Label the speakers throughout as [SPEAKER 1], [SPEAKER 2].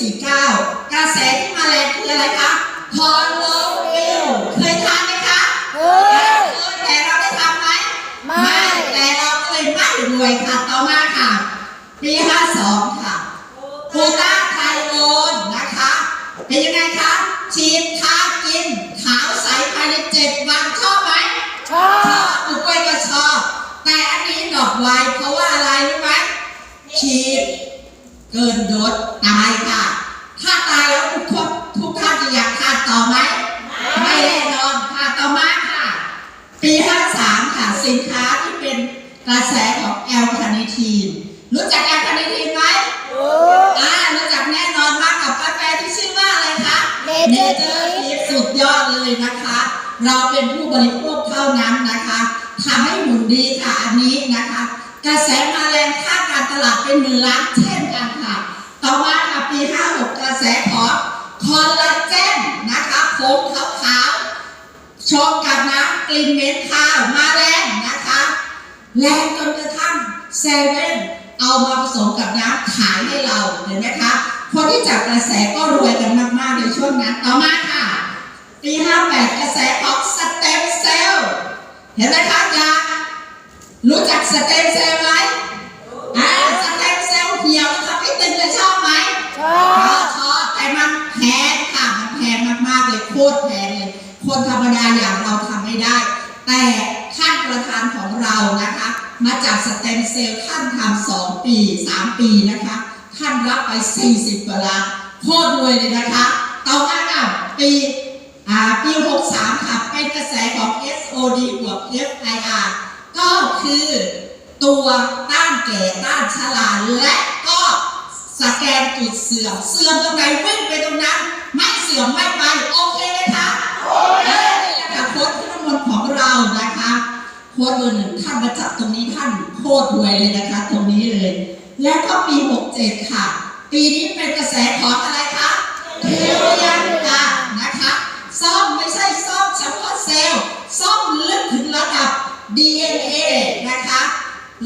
[SPEAKER 1] 49 กระแสที่มาแรงคืออะไรคะคอนโลวิวเคยทานไหมคะ
[SPEAKER 2] เฮ้ย
[SPEAKER 1] เคยแต่เราได้ทำไหม
[SPEAKER 2] ไม่
[SPEAKER 1] แต่เราก็เลยไม่รวยค่ะต่อมาค่ะปี52ค่ะโคต้าไทยโอนนะคะ เป็นยังไงคะฉีดทากินขาวใสภายในเจ็ดวันชอบไหม
[SPEAKER 2] ชอ
[SPEAKER 1] ชอบบอุกล้วยก็ชอบ แต่อันนี้ดอกไวเพราะว่าอะไรรู้ไหมฉีดเกินโดสตายค่ะ ถ้าตายแล้วทุกคนทุกท่านจะ อยากทานต่อไหมไม่แน่นอนค่ะต่อมาค่ะ ปี53ค่ะสินค้าที่เป็นกระแสของแอลคาเนทีนรู้จักแอลคาเนทีนไหม
[SPEAKER 2] โอ้
[SPEAKER 1] อ่ารู้จักแน่นอนมากกับกาแฟที่ชื่อว่าอะไรคะ
[SPEAKER 2] Nature
[SPEAKER 1] Nature สุดยอดเลยนะคะ เราเป็นผู้บริโภคเท่านั้นนะคะทำให้หุ่นดีค่ะอันนี้นะคะ กระแสมาแรงค่าการตลาดเป็นหมื่นล้านเช่นกันค่ะ ต่อมาค่ะปี 56 กระแสของคอลลาเจนนะคะ ผมขาวๆชงกับน้ำกลิ่นเหม็นคาวมาแรงนะคะแรงจนกระทั่งเซเว่นเอามาผสมกับน้ำขายให้เราเห็นไหมคะคนที่จับกระแสก็รวยกันมากๆในช่วงนั้นต่อมาค่ะปี58กระแสของสเต็มเซลล์เห็นไหมคะยารู้จักสเต็มเซลล์ไหมอ่าสเต็มเซลล์เหี่ยว คนธรรมดาอย่างเราทำไม่ได้ แต่ท่านประธานของเรานะคะ มาจากสเต็มเซลล์ท่านทำสองปีสามปีนะคะ ท่านรับไป 40กว่าล้านโคตรรวยเลยนะคะต่อมาค่ะปีปี 63 ค่ะ เป็นกระแสของ SOD บวก FIR ก็คือตัวต้านแก่ต้านชราและก็สแกนจุดเสื่อมเสื่อมตรงไหนวิ่งไปตรงนั้น ไม่เสื่อมไม่ไปโอ ค้ดเบอร์หนึ่งท่านมาจับตรงนี้ท่านโคตรรวยเลยนะคะ ตรงนี้เลย แล้วก็ปี 67 ค่ะ ปีนี้เป็นกระแสของอะไรคะเทวยันตานะคะซ่อมไม่ใช่ซ่อมเฉพาะเซลล์ซ่อมลึกถึงระดับ DNA นะคะ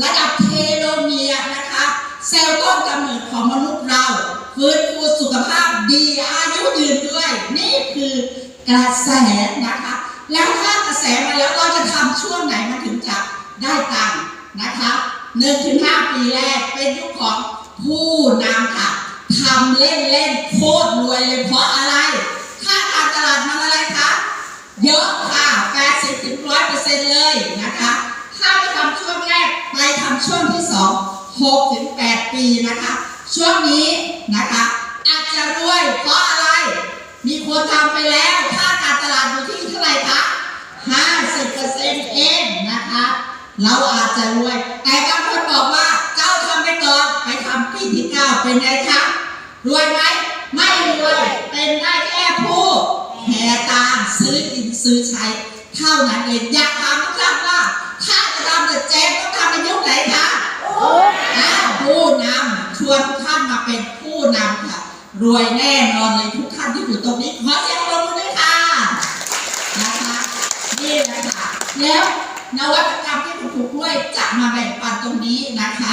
[SPEAKER 1] ระดับเทโลเมียนะคะ เซลล์ต้นกำเนิดของมนุษย์เราฟื้นฟูสุขภาพดีอายุยืนด้วย นี่คือกระแสนะคะ แล้วถ้า สมาแล้วเราจะทำช่วงไหนมันถึงจะได้ตังค์นะคะหนึ่งถึงห้าปีแรกเป็นยุคของผู้นำค่ะทำเล่นเล่นโคตรรวยเลยเพราะอะไร ค่าการตลาดมันอะไรคะ เยอะค่ะ80ถึง100เปอร์เซ็นต์เลยนะคะ ถ้าไปทำช่วงแรกไปทำช่วงที่2 6ถึง8ปีนะคะ ช่วงนี้นะคะรวยเพราะอะไร มีคนทำไปแล้ว ค่าการตลาดอยู่ที่เท่าไหร่คะ 50เปอร์เซ็นต์เองนะคะ เราอาจจะรวย แต่บางคนบอกว่าเจ้าทำไปก่อน ไปทำปีที่เก้าเป็นไงคะรวยไหมไม่รวยเป็นได้แค่ผู้แห่ตามซื้อกินซื้อใช้ เท่านั้นเองอยากถามทุกท่านว่า ถ้าจะทำแต่เจ๊ต้องทำในยุคไหนคะ
[SPEAKER 2] อู้
[SPEAKER 1] ผู้นำชวนทุกท่านมาเป็นผู้นำค่ะ รวยแน่นอนเลยทุกท่านที่อยู่ตรงนี้ขอเสียงปรบมือด้วยค่ะนะคะนี่แหละค่ะแล้ว นวัตกรรมที่คุณครูกล้วยจะมาแบ่งปันตรงนี้นะคะ